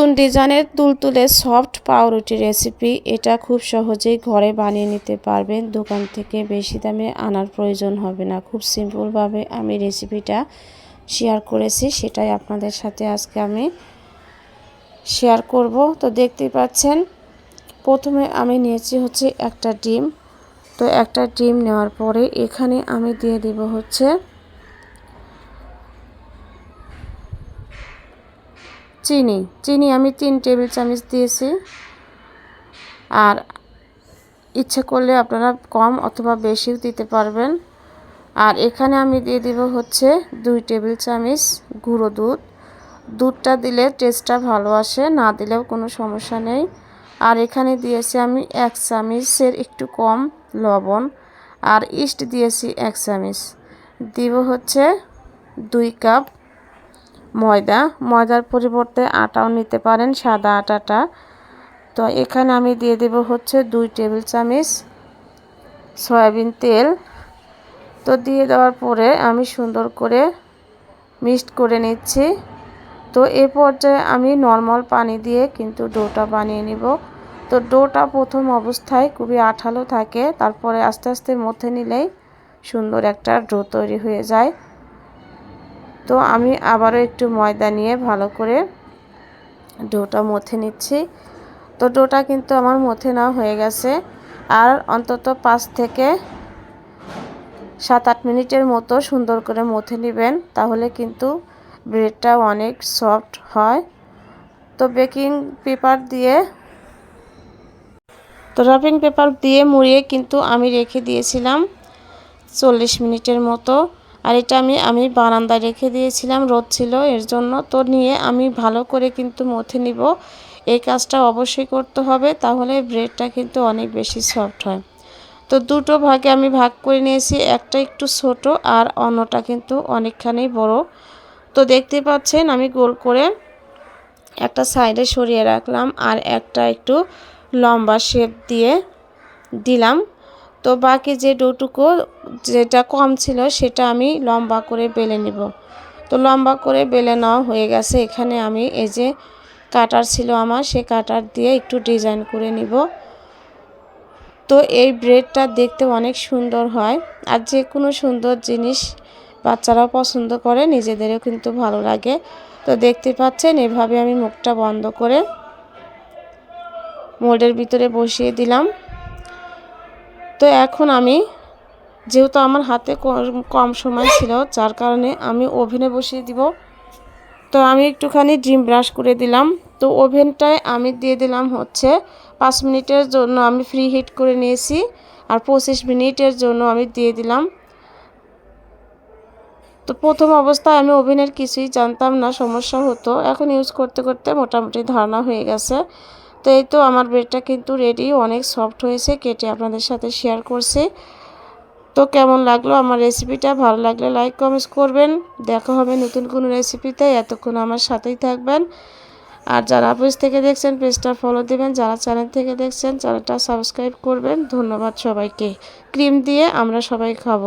নতুন ডিজাইনের তুলতুলে সফট পাউরুটি রেসিপি, এটা খুব সহজেই ঘরে বানিয়ে নিতে পারবেন। দোকান থেকে বেশি দামে আনার প্রয়োজন হবে না। খুব সিম্পলভাবে আমি রেসিপিটা শেয়ার করেছি, সেটাই আপনাদের সাথে আজকে আমি শেয়ার করব। তো দেখতেই পাচ্ছেন, প্রথমে আমি নিয়েছি হচ্ছে একটা ডিম। তো একটা ডিম নেওয়ার পরে এখানে আমি দিয়ে দিব হচ্ছে চিনি চিনি আমি তিন টেবিল চামচ দিয়েছি। আর ইচ্ছে করলে আপনারা কম অথবা বেশিও দিতে পারবেন। আর এখানে আমি দিয়ে দিব হচ্ছে দুই টেবিল চামচ গুঁড়ো দুধ। দুধটা দিলে টেস্টটা ভালো আসে, না দিলেও কোনো সমস্যা নেই। আর এখানে দিয়েছি আমি এক চামচের একটু কম লবণ। আর ইস্ট দিয়েছি এক চামচ। দিব হচ্ছে দুই কাপ ময়দা। ময়দার পরিবর্তে আটাও নিতে পারেন, সাদা আটাটা। তো এখানে আমি দিয়ে দেব হচ্ছে দুই টেবিল চামচ সয়াবিন তেল। তো দিয়ে দেওয়ার পরে আমি সুন্দর করে মিক্সড করে নিচ্ছি। তো এ পর্যায়ে আমি নর্মাল পানি দিয়ে কিন্তু ডোটা বানিয়ে নিব। তো ডোটা প্রথম অবস্থায় খুবই আঠালো থাকে, তারপরে আস্তে আস্তে মধ্যে নিলেই সুন্দর একটা ডো তৈরি হয়ে যায়। তো আমি আবারও একটু ময়দা নিয়ে ভালো করে ডোটা মথে নিচ্ছি। তো ডোটা কিন্তু আমার মথে নেওয়া হয়ে গেছে। আর অন্তত পাঁচ থেকে সাত আট মিনিটের মতো সুন্দর করে মথে নেবেন, তাহলে কিন্তু ব্রেডটা অনেক সফট হয়। তো বেকিং পেপার দিয়ে তো রাপিং পেপার দিয়ে মুড়িয়ে কিন্তু আমি রেখে দিয়েছিলাম চল্লিশ মিনিটের মতো। আর এটা আমি আমি বারান্দায় রেখে দিয়েছিলাম, রোদ ছিল এর জন্য। তো নিয়ে আমি ভালো করে কিন্তু মথে নিব। এই কাজটা অবশ্যই করতে হবে, তাহলে ব্রেডটা কিন্তু অনেক বেশি সফট হয়। তো দুটো ভাগে আমি ভাগ করে নিয়েছি, একটা একটু ছোট আর অন্যটা কিন্তু অনেকখানি বড়। তো দেখতে পাচ্ছেন, আমি গোল করে একটা সাইডে সরিয়ে রাখলাম আর একটা একটু লম্বা শেপ দিয়ে দিলাম। তো বাকি যে ডোটুকু, যেটা কম ছিল সেটা আমি লম্বা করে বেলে নিব। তো লম্বা করে বেলে নেওয়া হয়ে গেছে। এখানে আমি এই যে কাটার ছিল আমার, সে কাটার দিয়ে একটু ডিজাইন করে নিব। তো এই ব্রেডটা দেখতে অনেক সুন্দর হয় আর যে কোনো সুন্দর জিনিস বাচ্চারাও পছন্দ করে, নিজেদেরও কিন্তু ভালো লাগে। তো দেখতে পাচ্ছেন, এভাবে আমি মুখটা বন্ধ করে মোল্ডের ভিতরে বসিয়ে দিলাম। তো এখন আমি, যেহেতু আমার হাতে কম সময় ছিল, যার কারণে আমি ওভেনে বসিয়ে দিব। তো আমি একটুখানি ড্রিম ব্রাশ করে দিলাম। তো ওভেনটায় আমি দিয়ে দিলাম হচ্ছে পাঁচ মিনিটের জন্য আমি ফ্রি হিট করে নিয়েছি আর পঁচিশ মিনিটের জন্য আমি দিয়ে দিলাম। তো প্রথম অবস্থায় আমি ওভেনের কিছুই জানতাম না, সমস্যা হতো। এখন ইউজ করতে করতে মোটামুটি ধারণা হয়ে গেছে। তো এই তো আমার ব্রেডটা কিন্তু রেডি অনেক সফট হয়েছে, কেটে আপনাদের সাথে শেয়ার করছি। তো কেমন লাগল আমার রেসিপিটা ভালো লাগলে লাইক কমেন্টস করবেন। দেখা হবে নতুন কোনো রেসিপিতে এতক্ষণ আমার সাথেই থাকবেন। আর যারা পেজ থেকে দেখছেন পেজটা ফলো দেবেন। যারা চ্যানেল থেকে দেখছেন চ্যানেলটা সাবস্ক্রাইব করবেন। ধন্যবাদ সবাইকে। ক্রিম দিয়ে আমরা সবাই খাব।